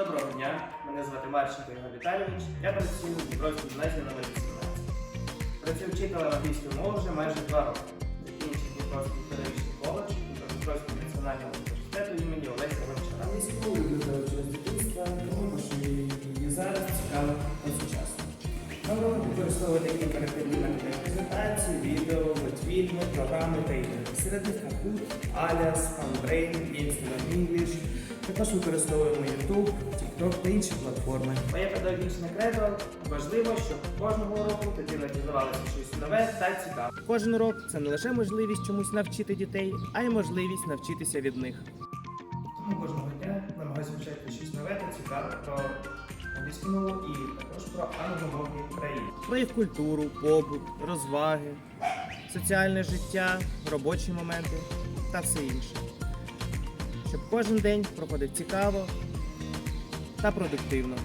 Доброго дня, мене звати Марченко Ігор Віталійович. Я працюю в Дніпровській гімназії номер 18. Працюю вчителем англійської мови вже майже два роки. Закінчив Дніпровський педагогічний коледж Дніпровського національного університету імені Олеся Гончара. Англійську мову вивчила з дитинства, тому що її зараз цікаво та сучасно. Нам робимо використовувати такі методи презентації, відео, мультфільми, програми та ігри. Серед них Kahoot, Alias, FunBrain, Games English. Також використовуємо YouTube, TikTok та інші платформи. Моє педагогічне кредо важливо, щоб кожного року дитина дізнавалася щось нове та цікаве. Кожен урок це не лише можливість чомусь навчити дітей, а й можливість навчитися від них. Тому кожного дня намагаюся вчити щось нове та цікаве про англійську мову і також про англомовні країни. Про їх культуру, побут, розваги, соціальне життя, робочі моменти та все інше. Щоб кожен день проходив цікаво та продуктивно.